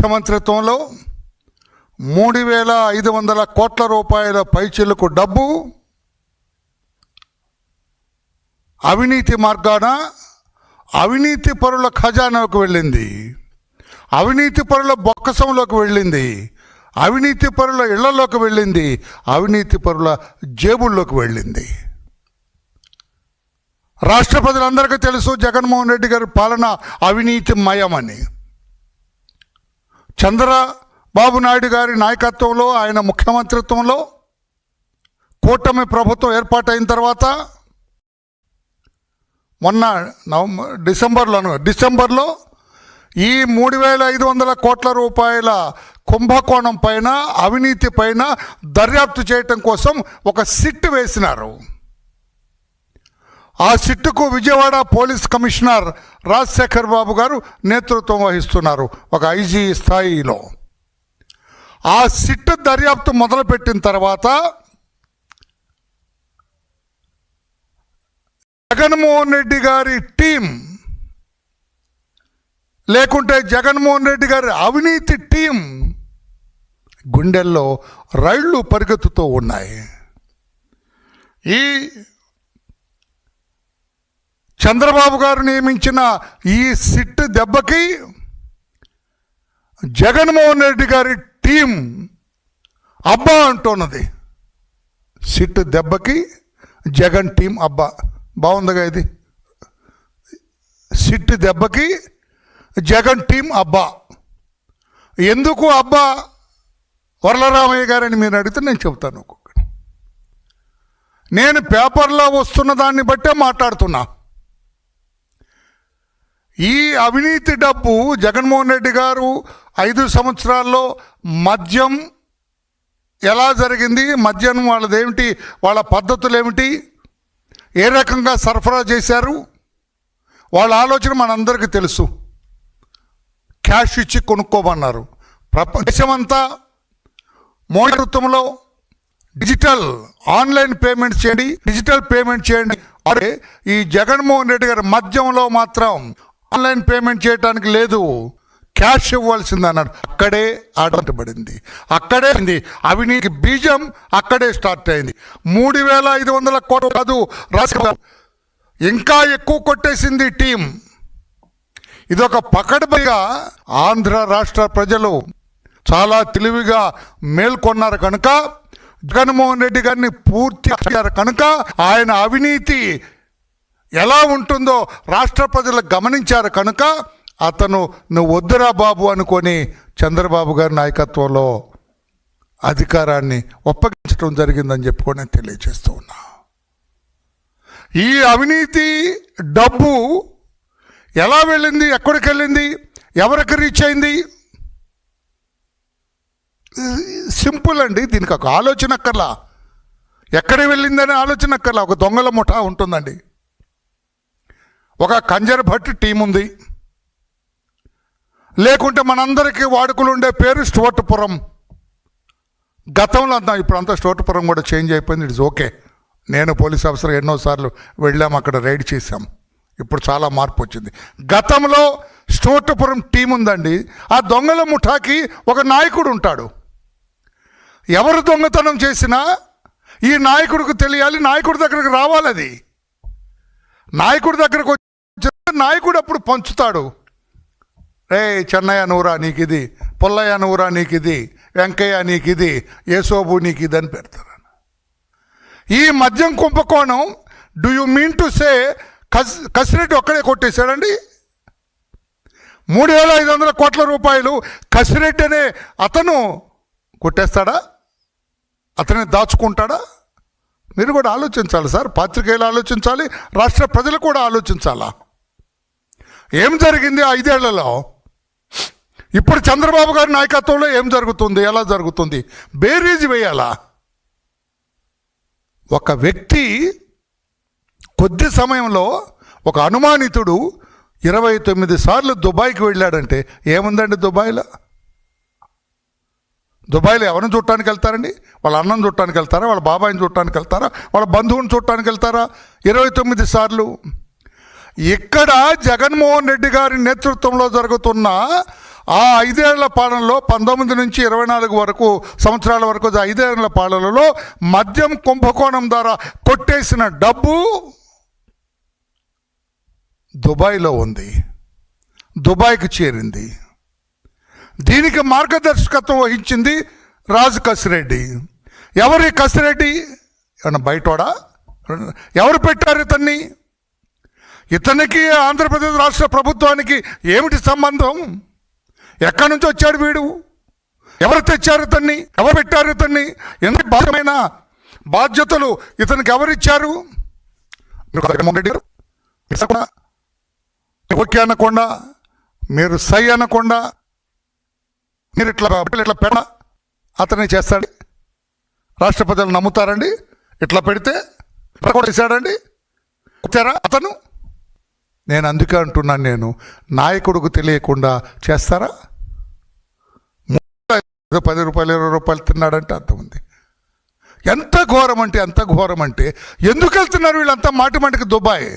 ముఖ్యమంత్రిత్వంలో మూడు వేల ఐదు వందల కోట్ల రూపాయల పైచిలకు డబ్బు అవినీతి మార్గాన అవినీతి పరుల ఖజానాకు వెళ్ళింది. అవినీతి పరుల బొక్కసంలోకి వెళ్ళింది. అవినీతి పరుల ఇళ్ళలోకి వెళ్ళింది. అవినీతి పరుల జేబుల్లోకి వెళ్ళింది. రాష్ట్ర ప్రజలందరికీ తెలుసు జగన్మోహన్ రెడ్డి గారి పాలన అవినీతిమయమని. చంద్రబాబు నాయుడు గారి నాయకత్వంలో ఆయన ముఖ్యమంత్రిత్వంలో కూటమి ప్రభుత్వం ఏర్పాటైన తర్వాత మొన్న నవంబర్ డిసెంబర్లోను డిసెంబర్లో ఈ మూడు వేల ఐదు వందల కోట్ల రూపాయల కుంభకోణం పైన అవినీతి పైన దర్యాప్తు చేయటం కోసం ఒక సిట్ వేసినారు. ఆ సిట్టుకు విజయవాడ పోలీస్ కమిషనర్ రాజశేఖర్ బాబు గారు నేతృత్వం వహిస్తున్నారు ఒక ఐజీ స్థాయిలో. ఆ సిట్టు దర్యాప్తు మొదలుపెట్టిన తర్వాత జగన్మోహన్ రెడ్డి గారి టీం లేకుంటే జగన్మోహన్ రెడ్డి గారి అవినీతి టీం గుండెల్లో రైళ్ళు పరిగెత్తుతూ ఉన్నాయి. ఈ చంద్రబాబు గారు నియమించిన ఈ సిట్ దెబ్బకి జగన్మోహన్ రెడ్డి గారి టీం అబ్బా అంటున్నది. సిట్ దెబ్బకి జగన్ టీం అబ్బా. బాగుందిగా ఇది. సిట్ దెబ్బకి జగన్ టీం అబ్బా. ఎందుకు అబ్బా? వరలరామయ్య గారని మీరు అడిగితే నేను చెబుతాను ఒక్కొక్కటి. నేను పేపర్లో వస్తున్న దాన్ని బట్టే మాట్లాడుతున్నా. ఈ అవినీతి డబ్బు జగన్మోహన్ రెడ్డి గారు ఐదు సంవత్సరాల్లో మద్యం ఎలా జరిగింది? మద్యం వాళ్ళదేమిటి? వాళ్ళ పద్ధతులు ఏమిటి ఏ రకంగా సరఫరా చేశారు? వాళ్ళ ఆలోచన మనందరికీ తెలుసు. క్యాష్ ఇచ్చి కొనుక్కోమన్నారు. ప్రపంచమంతా మోడీ డిజిటల్ ఆన్లైన్ పేమెంట్ చేయండి డిజిటల్ పేమెంట్ చేయండి. అరే ఈ జగన్మోహన్ రెడ్డి గారి మద్యంలో మాత్రం ఆన్లైన్ పేమెంట్ చేయడానికి లేదు. క్యాష్ ఇవ్వాల్సింది అన్నాడు. అక్కడే ఆడబడింది అక్కడే అయింది. అవినీతి బీజం అక్కడే స్టార్ట్ అయింది. మూడు వేల ఐదు వందల కోట్లు కాదు రాష్ట్ర ఇంకా ఎక్కువ కొట్టేసింది టీం. ఇదొక పకడ్బందీగా ఆంధ్ర రాష్ట్ర ప్రజలు చాలా తెలివిగా మేల్కొన్నారు కనుక జగన్మోహన్ రెడ్డి గారిని పూర్తి కనుక ఆయన అవినీతి ఎలా ఉంటుందో రాష్ట్ర ప్రజలు గమనించారు కనుక అతను నువ్వు వద్దురా బాబు అనుకొని చంద్రబాబు గారి నాయకత్వంలో అధికారాన్ని ఒప్పగించడం జరిగిందని చెప్పుకొని నేను తెలియజేస్తూ ఉన్నా. ఈ అవినీతి డబ్బు ఎలా వెళ్ళింది ఎక్కడికి వెళ్ళింది ఎవరికి రీచ్ అయింది? సింపుల్ అండి దీనికి ఒక ఆలోచన అక్కర్లా. ఎక్కడ వెళ్ళిందనే ఆలోచన అక్కర్లా ఒక దొంగల ముఠా ఉంటుందండి. ఒక కంజర్ భట్ టీం ఉంది లేకుంటే మనందరికీ వాడుకలు ఉండే పేరు స్టోటపురం గతంలో అంతా ఇప్పుడు అంతా స్టోటుపురం కూడా చేంజ్ అయిపోయింది. It's okay. నేను పోలీస్ ఆఫీసర్ ఎన్నోసార్లు వెళ్ళాము అక్కడ రైడ్ చేశాం. ఇప్పుడు చాలా మార్పు వచ్చింది. గతంలో స్టోటుపురం టీం ఉందండి ఆ దొంగల ముఠాకి ఒక నాయకుడు ఉంటాడు. ఎవరు దొంగతనం చేసినా ఈ నాయకుడికి తెలియాలి నాయకుడి దగ్గరకు రావాలి అది నాయకుడి దగ్గరకు వచ్చి నాయకుడు అప్పుడు పంచుతాడు? రే చెన్నయ్య నువ్వురా నీకు ఇది పుల్లయ్య నువ్వురా నీకు ఇది వెంకయ్య నీకు ఇది యేసోబు నీకు ఇది అని పెడతారు. ఈ మద్యం కుంభకోణం do you mean to say కస్ కసిరెడ్డి ఒక్కడే కొట్టేశాడండి? మూడు వేల ఐదు వందల కోట్ల రూపాయలు కసిరెడ్డి అనే అతను కొట్టేస్తాడా? అతనే దాచుకుంటాడా? మీరు కూడా ఆలోచించాలి సార్ పాత్రికేయులు ఆలోచించాలి రాష్ట్ర ప్రజలు కూడా ఆలోచించాలా? ఏం జరిగింది ఐదేళ్ళలో? ఇప్పుడు చంద్రబాబు గారి నాయకత్వంలో ఏం జరుగుతుంది? ఎలా జరుగుతుంది? బేరీజ్ వేయాలా? ఒక వ్యక్తి కొద్ది సమయంలో ఒక అనుమానితుడు ఇరవై తొమ్మిది సార్లు దుబాయ్కి వెళ్ళాడంటే ఏముందండి దుబాయ్లో? దుబాయ్లో ఎవరిని చూడటానికి వెళ్తారండి? వాళ్ళ అన్నం చూడటానికి వెళ్తారా? వాళ్ళ బాబాయిని చూడటానికి వెళ్తారా? వాళ్ళ బంధువుని చూడటానికి వెళ్తారా? ఇరవై తొమ్మిది సార్లు ఇక్కడ జగన్మోహన్ రెడ్డి గారి నేతృత్వంలో జరుగుతున్న ఆ ఐదేళ్ళ పాలనలో పంతొమ్మిది నుంచి ఇరవై నాలుగు వరకు సంవత్సరాల వరకు ఐదేళ్ళ పాలనలో మద్యం కుంభకోణం ద్వారా కొట్టేసిన డబ్బు దుబాయ్లో ఉంది. దుబాయ్కి చేరింది. దీనికి మార్గదర్శకత్వం వహించింది రాజు కసిరెడ్డి. ఎవరి కసిరెడ్డి? ఏమన్నా బయటోడా? ఎవరు పెట్టారు ఇతన్ని? ఇతనికి ఆంధ్రప్రదేశ్ రాష్ట్ర ప్రభుత్వానికి ఏమిటి సంబంధం? ఎక్కడి నుంచి వచ్చాడు వీడు? ఎవరు తెచ్చారు ఇతన్ని? ఎవరు పెట్టారు ఇతన్ని? ఎందుకు భాగమైన బాధ్యతలు ఇతనికి ఎవరిచ్చారు? మీరు జగన్మోహన్ రెడ్డి గారు? ఓకే అనకుండా. మీరు సై అనకుండా. మీరు ఇట్లా ఇట్లా పెడ అతనే చేస్తాడు. రాష్ట్ర ప్రజలు నమ్ముతారండి. ఇట్లా పెడితే. కూడా చేశాడండి వచ్చారా అతను? నేను అందుకే అంటున్నాను నేను. నాయకుడికి తెలియకుండా చేస్తారా? పది రూపాయలు ఇరవై రూపాయలు తిన్నాడంటే అర్థం ఉంది. ఎంత ఘోరం అంటే ఎంత ఘోరం అంటే ఎందుకు వెళ్తున్నారు వీళ్ళంతా మాటి మాటికి దుబాయ్?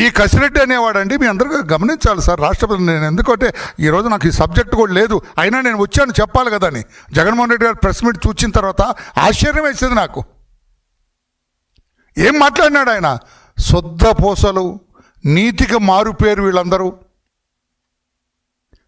ఈ కసిరెడ్డి అనేవాడండి మీ అందరూ గమనించాలి సార్ రాష్ట్రపతి నేను ఎందుకంటే ఈరోజు నాకు ఈ సబ్జెక్ట్ కూడా లేదు. అయినా నేను వచ్చాను చెప్పాలి కదా అని. జగన్మోహన్ రెడ్డి గారు ప్రెస్ మీట్ చూసిన తర్వాత ఆశ్చర్యం వేసింది నాకు. ఏం మాట్లాడినాడు ఆయన? శుద్ధ పూసలు నీతికి మారుపేరు వీళ్ళందరూ.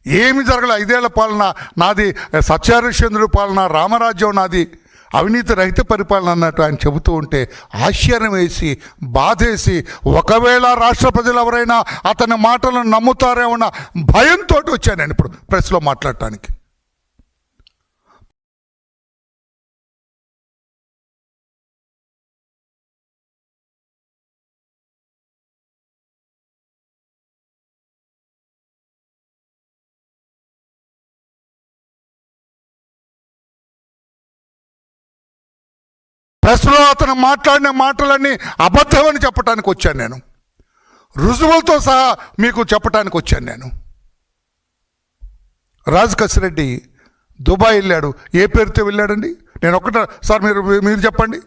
ఏమి జరగలే ఐదేళ్ళ పాలన నాది సత్యహరిశ్చంద్రుడి పాలన రామరాజ్యం నాది అవినీతి రహిత పరిపాలన అన్నట్టు ఆయన చెబుతూ ఉంటే ఆశ్చర్యం వేసి బాధేసి ఒకవేళ రాష్ట్ర ప్రజలు ఎవరైనా అతని మాటలను నమ్ముతారేమన్న భయంతో వచ్చాను నేను ఇప్పుడు ప్రెస్లో మాట్లాడటానికి. ప్రెస్లో అతను మాట్లాడిన మాటలన్నీ అబద్ధమని చెప్పడానికి వచ్చాను నేను. రుజువులతో సహా మీకు చెప్పడానికి వచ్చాను నేను. రాజు రెడ్డి దుబాయ్ వెళ్ళాడు. ఏ పేరుతో వెళ్ళాడండి? నేను ఒకట సార్ మీరు మీరు చెప్పండి.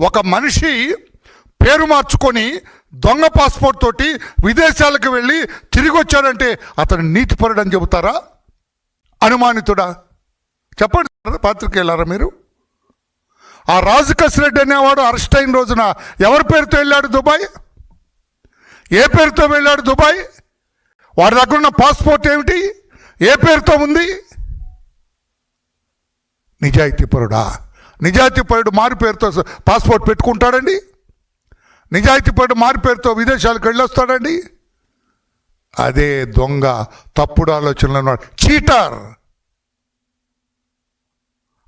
ఒక మనిషి పేరు మార్చుకొని దొంగ పాస్పోర్ట్ తోటి విదేశాలకు వెళ్ళి తిరిగి వచ్చాడంటే అతను నీతిపరుడు అని చెబుతారా? అనుమానితుడా? చెప్పండి సార్, వెళ్ళారా మీరు? ఆ రాజు రెడ్డి అనేవాడు అరెస్ట్ అయిన రోజున ఎవరి పేరుతో వెళ్ళాడు దుబాయ్? ఏ పేరుతో వెళ్ళాడు దుబాయ్? వాడి దగ్గర ఉన్న పాస్పోర్ట్ ఏమిటి? ఏ పేరుతో ఉంది? నిజాయితీపరుడా నిజాయితీపరుడు మారి పేరుతో పాస్పోర్ట్ పెట్టుకుంటాడండి? నిజాయితీపరుడు మారి పేరుతో విదేశాలకు వెళ్ళొస్తాడండి? అదే దొంగ తప్పుడు ఆలోచనలు ఉన్నాడు చీటర్!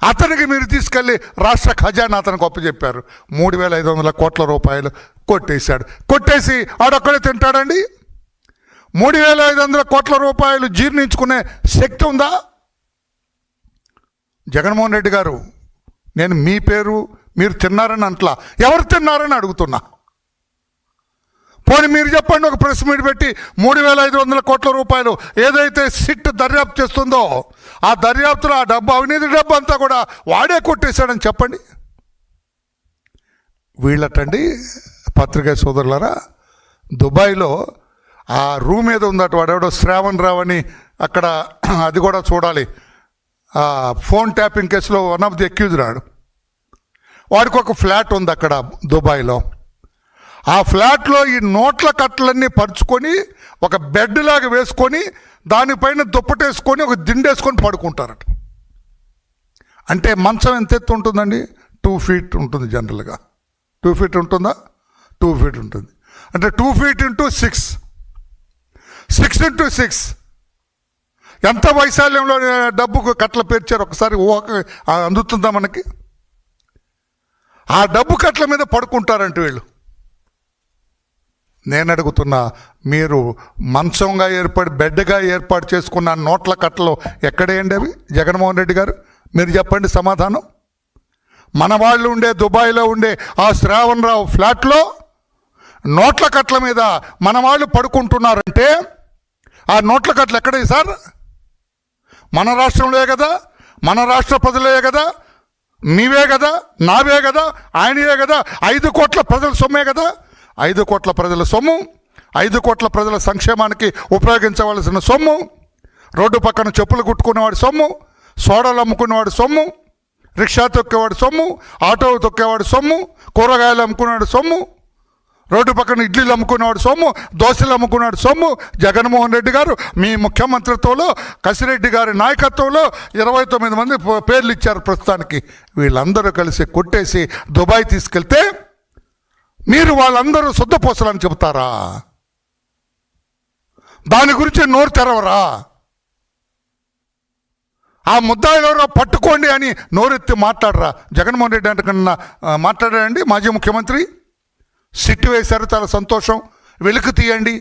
అతనికి మీరు తీసుకెళ్ళి రాష్ట్ర ఖజానా అతనికి చెప్పారు మూడు వేల ఐదు వందల కోట్ల రూపాయలు కొట్టేశాడు. కొట్టేసి ఆడొక్కడే తింటాడండి? మూడు వేల ఐదు వందల కోట్ల రూపాయలు జీర్ణించుకునే శక్తి ఉందా? జగన్మోహన్ రెడ్డి గారు నేను మీ పేరు మీరు తిన్నారని అంట్లా. ఎవరు తిన్నారని అడుగుతున్నా. పోనీ మీరు చెప్పండి ఒక ప్రెస్ మీట్ పెట్టి మూడు వేల ఐదు వందల కోట్ల రూపాయలు ఏదైతే సిట్ దర్యాప్తు చేస్తుందో ఆ దర్యాప్తులో ఆ డబ్బు అవినీతి డబ్బు అంతా కూడా వాడే కొట్టేశాడని చెప్పండి. వీళ్ళటండి పత్రికా సోదరులరా దుబాయ్లో ఆ రూమ్ ఏదో ఉందట వాడెవడో శ్రావణ్ రావ్ అని అక్కడ అది కూడా చూడాలి. ఆ ఫోన్ ట్యాపింగ్ కేసులో వన్ ఆఫ్ ది అక్యూజ్ రాడు వాడికి ఒక ఫ్లాట్ ఉంది అక్కడ దుబాయ్లో. ఆ ఫ్లాట్లో ఈ నోట్ల కట్టలన్నీ పరుచుకొని ఒక బెడ్ లాగా వేసుకొని దానిపైన దుప్పటేసుకొని ఒక దిండేసుకొని పడుకుంటారట. అంటే మంచం ఎంత ఎత్తు ఉంటుందండి? టూ ఫీట్ ఉంటుంది జనరల్గా. టూ ఫీట్ ఉంటుందా? టూ ఫీట్ ఉంటుంది. అంటే two feet into six six into six ఎంత వైశాల్యంలో డబ్బుకు కట్టలు పేర్చారు? ఒకసారి ఊహ అందుతుందా మనకి? ఆ డబ్బు కట్ల మీద పడుకుంటారంట వీళ్ళు. నేను అడుగుతున్నా మీరు మంచంగా ఏర్పడి బెడ్గా ఏర్పాటు చేసుకున్న నోట్ల కట్టలు ఎక్కడేయండి అవి? జగన్మోహన్ రెడ్డి గారు మీరు చెప్పండి సమాధానం. మన వాళ్ళు ఉండే దుబాయ్లో ఉండే ఆ శ్రావణ్ రావు ఫ్లాట్లో నోట్ల కట్ల మీద మన వాళ్ళు పడుకుంటున్నారంటే ఆ నోట్ల కట్టలు ఎక్కడే సార్? మన రాష్ట్రంలో కదా మన రాష్ట్ర ప్రజలే కదా మీవే కదా నావే కదా ఆయనవే కదా ఐదు కోట్ల ప్రజల సొమ్మే కదా ఐదు కోట్ల ప్రజల సొమ్ము ఐదు కోట్ల ప్రజల సంక్షేమానికి ఉపయోగించవలసిన సొమ్ము రోడ్డు పక్కన చెప్పులు కుట్టుకునేవాడి సొమ్ము సోడాలు అమ్ముకునేవాడి సొమ్ము రిక్షా తొక్కేవాడి సొమ్ము ఆటో తొక్కేవాడి సొమ్ము కూరగాయలు అమ్ముకునేవాడి సొమ్ము రోడ్డు పక్కన ఇడ్లీలు అమ్ముకునేవాడు సొమ్ము దోశలు అమ్ముకున్నాడు సొమ్ము జగన్మోహన్ రెడ్డి గారు మీ ముఖ్యమంత్రిత్వంలో కసిరెడ్డి గారి నాయకత్వంలో ఇరవై తొమ్మిది మంది పేర్లు ఇచ్చారు ప్రస్తుతానికి. వీళ్ళందరూ కలిసి కొట్టేసి దుబాయ్ తీసుకెళ్తే మీరు వాళ్ళందరూ శుద్ధపోసలని చెబుతారా? దాని గురించి నోరు తెరవరా? ఆ ముద్దాయిలు పట్టుకోండి అని నోరెత్తి మాట్లాడరా. జగన్మోహన్ రెడ్డి అంటే కన్నా మాట్లాడారండి మాజీ ముఖ్యమంత్రి. సిట్టు వేశారు చాలా సంతోషం. వెలుకు తీయండి.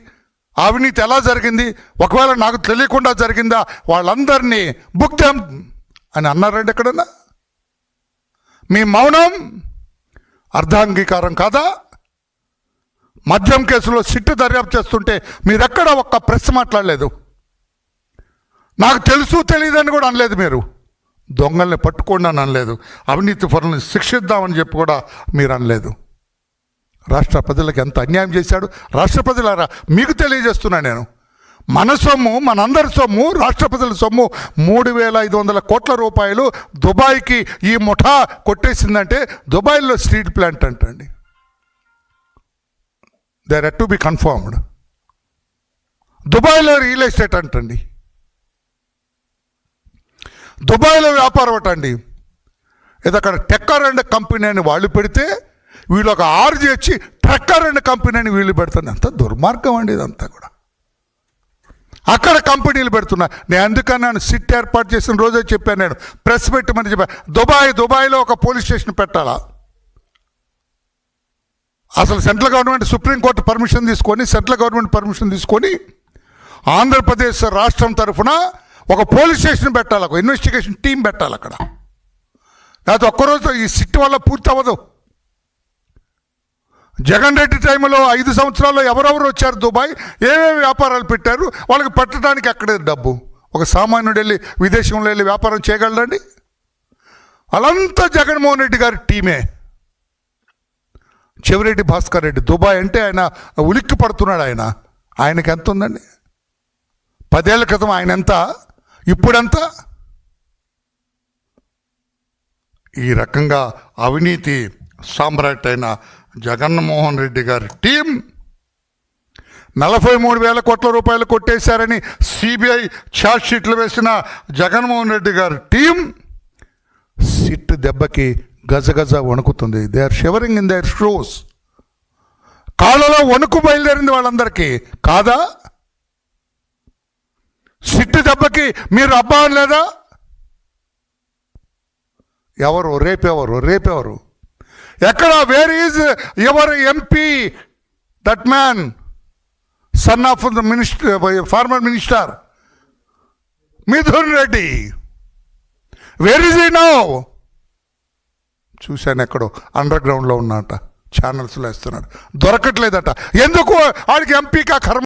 అవినీతి ఎలా జరిగింది? ఒకవేళ నాకు తెలియకుండా జరిగిందా? వాళ్ళందరినీ బుక్ దెమ్ అని అన్నారండి ఎక్కడన్నా? మీ మౌనం అర్ధాంగీకారం కాదా? మద్యం కేసులో సిట్టు దర్యాప్తు చేస్తుంటే మీరెక్కడ ఒక్క ప్రెస్ మాట్లాడలేదు? నాకు తెలుసు తెలియదని కూడా అనలేదు మీరు. దొంగల్ని పట్టుకోండి అని అనలేదు. అవినీతి పనులను శిక్షిద్దామని చెప్పి కూడా మీరు అనలేదు. రాష్ట్ర ప్రజలకు ఎంత అన్యాయం చేశాడు? రాష్ట్ర ప్రజలారా మీకు తెలియజేస్తున్నా నేను. మన సొమ్ము మనందరి సొమ్ము రాష్ట్ర ప్రజల సొమ్ము మూడు వేల ఐదు వందల కోట్ల రూపాయలు దుబాయ్కి ఈ ముఠా కొట్టేసిందంటే దుబాయ్లో స్ట్రీట్ ప్లాంట్ అంటండి. There are to be confirmed దుబాయ్లో రియల్ ఎస్టేట్ అంటండి. దుబాయ్లో వ్యాపారం అటండి ఇది అక్కడ టెక్కర్ అండ్ కంపెనీ అని వాళ్ళు పెడితే వీళ్ళు ఒక ఆరు చేసి ట్రక్కర్ అండ్ కంపెనీ అని వీళ్ళు పెడుతుంది అంత దుర్మార్గం అండి ఇదంతా కూడా. అక్కడ కంపెనీలు పెడుతున్నా. నేను అందుకని సిట్ ఏర్పాటు చేసిన రోజే చెప్పాను నేను. ప్రెస్ పెట్టమని చెప్పాను దుబాయ్ దుబాయ్లో ఒక పోలీస్ స్టేషన్ పెట్టాలా? అసలు central government supreme court permission తీసుకొని సెంట్రల్ గవర్నమెంట్ పర్మిషన్ తీసుకొని ఆంధ్రప్రదేశ్ రాష్ట్రం తరఫున ఒక పోలీస్ స్టేషన్ పెట్టాలి ఒక ఇన్వెస్టిగేషన్ టీం పెట్టాలి అక్కడ. లేకపోతే ఒక్కరోజు ఈ సిట్ వల్ల పూర్తి అవ్వదు జగన్ రెడ్డి టైంలో ఐదు సంవత్సరాల్లో ఎవరెవరు వచ్చారు దుబాయ్ ఏమేమి వ్యాపారాలు పెట్టారు వాళ్ళకి పెట్టడానికి అక్కడే డబ్బు? ఒక సామాన్యుడు వెళ్ళి విదేశంలో వెళ్ళి వ్యాపారం చేయగలడండి? వాళ్ళంతా జగన్మోహన్ రెడ్డి గారి టీమే. చెవిరెడ్డి భాస్కర్ రెడ్డి దుబాయ్ అంటే ఆయన ఉలిక్కి పడుతున్నాడు ఆయన. ఆయనకి ఎంత ఉందండి? పదేళ్ళ క్రితం ఆయన ఎంత? ఇప్పుడెంత? ఈ రకంగా అవినీతి సామ్రాట్ అయిన జగన్మోహన్ రెడ్డి గారి టీం నలభై మూడు వేల కోట్ల రూపాయలు కొట్టేశారని సిబిఐ ఛార్జ్ షీట్లు వేసిన జగన్మోహన్ రెడ్డి గారి టీం సిట్ దెబ్బకి గజగజ వణుకుతుంది. They are shivering in their shoes కాళ్ళలో వణుకు బయలుదేరింది వాళ్ళందరికీ. కాదా? సిట్టు దెబ్బకి మీరు అబ్బా లేదా ఎవరు? రేపెవరు రేపెవరు ఎక్కడ? Where is ever MP that man son of the minister former minister Mithun Reddy. Where is he now చూశాను ఎక్కడో. అండర్ గ్రౌండ్లో ఉన్నట ఛానల్స్లో వేస్తున్నాడు. దొరకట్లేదట. ఎందుకు? ఆడికి ఎంపీకా కర్మ